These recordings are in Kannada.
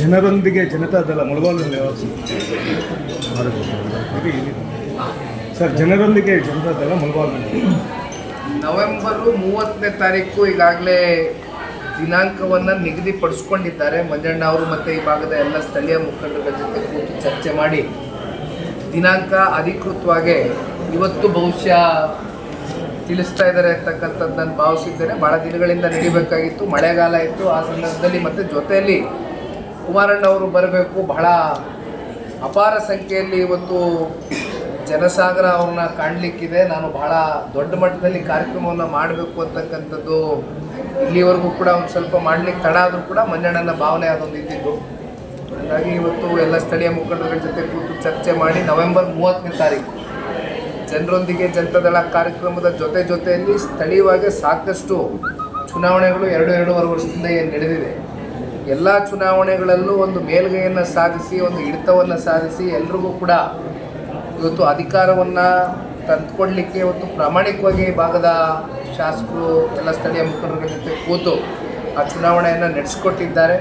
ಜನರೊಂದಿಗೆ ಜನತಾ ದಳ ಮುಳಬಾಗಿಲು ಸರ್, ಜನರೊಂದಿಗೆ ಜನತಾ ದಳ ಮುಳಬಾಗಿಲು ನವೆಂಬರು ಮೂವತ್ತನೇ ತಾರೀಕು ಈಗಾಗಲೇ ದಿನಾಂಕವನ್ನು ನಿಗದಿಪಡಿಸ್ಕೊಂಡಿದ್ದಾರೆ. ಮಂಜಣ್ಣ ಅವರು ಮತ್ತು ಈ ಭಾಗದ ಎಲ್ಲ ಸ್ಥಳೀಯ ಮುಖಂಡರ ಜೊತೆ ಕೂತು ಚರ್ಚೆ ಮಾಡಿ ದಿನಾಂಕ ಅಧಿಕೃತವಾಗಿ ಇವತ್ತು ಬಹುಶಃ ತಿಳಿಸ್ತಾ ಇದ್ದಾರೆ ಅಂತಕ್ಕಂಥದ್ದು ನಾನು ಭಾವಿಸಿದ್ದೇನೆ. ಭಾಳ ದಿನಗಳಿಂದ ನಡಿಬೇಕಾಗಿತ್ತು. ಮಳೆಗಾಲ ಇತ್ತು. ಆ ಸಂದರ್ಭದಲ್ಲಿ ಮತ್ತು ಜೊತೆಯಲ್ಲಿ ಕುಮಾರಣ್ಣ ಅವರು ಬರಬೇಕು. ಬಹಳ ಅಪಾರ ಸಂಖ್ಯೆಯಲ್ಲಿ ಇವತ್ತು ಜನಸಾಗರ ಅವ್ರನ್ನ ಕಾಣಲಿಕ್ಕಿದೆ. ನಾನು ಬಹಳ ದೊಡ್ಡ ಮಟ್ಟದಲ್ಲಿ ಕಾರ್ಯಕ್ರಮವನ್ನು ಮಾಡಬೇಕು ಅಂತಕ್ಕಂಥದ್ದು ಇಲ್ಲಿವರೆಗೂ ಕೂಡ ಒಂದು ಸ್ವಲ್ಪ ಮಾಡಲಿಕ್ಕೆ ತಡ ಆದರೂ ಕೂಡ ಮಂಜಣ್ಣನ ಭಾವನೆ ಅದೊಂದು ಇದ್ದಿದ್ದು. ಹಾಗಾಗಿ ಇವತ್ತು ಎಲ್ಲ ಸ್ಥಳೀಯ ಮುಖಂಡರ ಜೊತೆ ಕೂತು ಚರ್ಚೆ ಮಾಡಿ ನವೆಂಬರ್ ಮೂವತ್ತನೇ ತಾರೀಕು ಜನರೊಂದಿಗೆ ಜನತಾದಳ ಕಾರ್ಯಕ್ರಮದ ಜೊತೆ ಜೊತೆಯಲ್ಲಿ ಸ್ಥಳೀಯವಾಗಿ ಸಾಕಷ್ಟು ಚುನಾವಣೆಗಳು ಎರಡು, ಎರಡೂವರೆ ವರ್ಷದಿಂದ ಏನು ನಡೆದಿದೆ. ಎಲ್ಲ ಚುನಾವಣೆಗಳಲ್ಲೂ ಒಂದು ಮೇಲ್ಗೈಯನ್ನು ಸಾಧಿಸಿ, ಒಂದು ಹಿಡಿತವನ್ನು ಸಾಧಿಸಿ ಎಲ್ರಿಗೂ ಕೂಡ ಇವತ್ತು ಅಧಿಕಾರವನ್ನು ತಂದುಕೊಡ್ಲಿಕ್ಕೆ ಇವತ್ತು ಪ್ರಾಮಾಣಿಕವಾಗಿ ಭಾಗದ ಶಾಸಕರು, ಎಲ್ಲ ಸ್ಥಳೀಯ ಮುಖಂಡರ ಜೊತೆ ಕೂತು ಆ ಚುನಾವಣೆಯನ್ನು ನಡೆಸಿಕೊಟ್ಟಿದ್ದಾರೆ.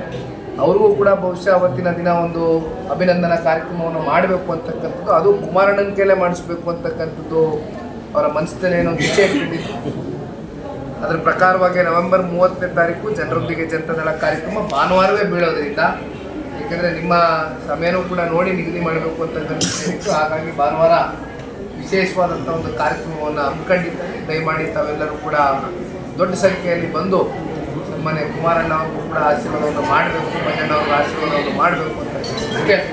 ಅವ್ರಿಗೂ ಕೂಡ ಬಹುಶಃ ಅವತ್ತಿನ ದಿನ ಒಂದು ಅಭಿನಂದನಾ ಕಾರ್ಯಕ್ರಮವನ್ನು ಮಾಡಬೇಕು ಅಂತಕ್ಕಂಥದ್ದು, ಅದು ಕುಮಾರಣ್ಣನ ಕೈಲೇ ಮಾಡಿಸ್ಬೇಕು ಅಂತಕ್ಕಂಥದ್ದು ಅವರ ಮನಸ್ಸಿನಲ್ಲಿ ಏನೋ ಇಚ್ಛೆ ಇಟ್ಟಿದ್ದು ಅದರ ಪ್ರಕಾರವಾಗಿ ನವೆಂಬರ್ ಮೂವತ್ತನೇ ತಾರೀಕು ಜನರೊಂದಿಗೆ ಜನತಾದಳ ಕಾರ್ಯಕ್ರಮ ಭಾನುವಾರವೇ ಬೀಳೋದ್ರಿಂದ, ಏಕೆಂದರೆ ನಿಮ್ಮ ಸಮಯನೂ ಕೂಡ ನೋಡಿ ನಿಗದಿ ಮಾಡಬೇಕು ಅಂತ ಹೇಳಿತ್ತು ಹಾಗಾಗಿ ಭಾನುವಾರ ವಿಶೇಷವಾದಂಥ ಒಂದು ಕಾರ್ಯಕ್ರಮವನ್ನು ಹಮ್ಮಿಕೊಂಡಿದ್ದಾರೆ. ದಯಮಾಡಿ ತಾವೆಲ್ಲರೂ ಕೂಡ ದೊಡ್ಡ ಸಂಖ್ಯೆಯಲ್ಲಿ ಬಂದು ಸುಮ್ಮನೆ ಕುಮಾರಣ್ಣ ಅವ್ರಿಗೂ ಕೂಡ ಆಶೀರ್ವಾದವನ್ನು ಮಾಡಬೇಕು ಮಂಜಣ್ಣ ಅವ್ರಿಗೆ ಆಶೀರ್ವಾದವನ್ನು ಮಾಡಬೇಕು ಅಂತ ಕೇಳ್ತೀನಿ.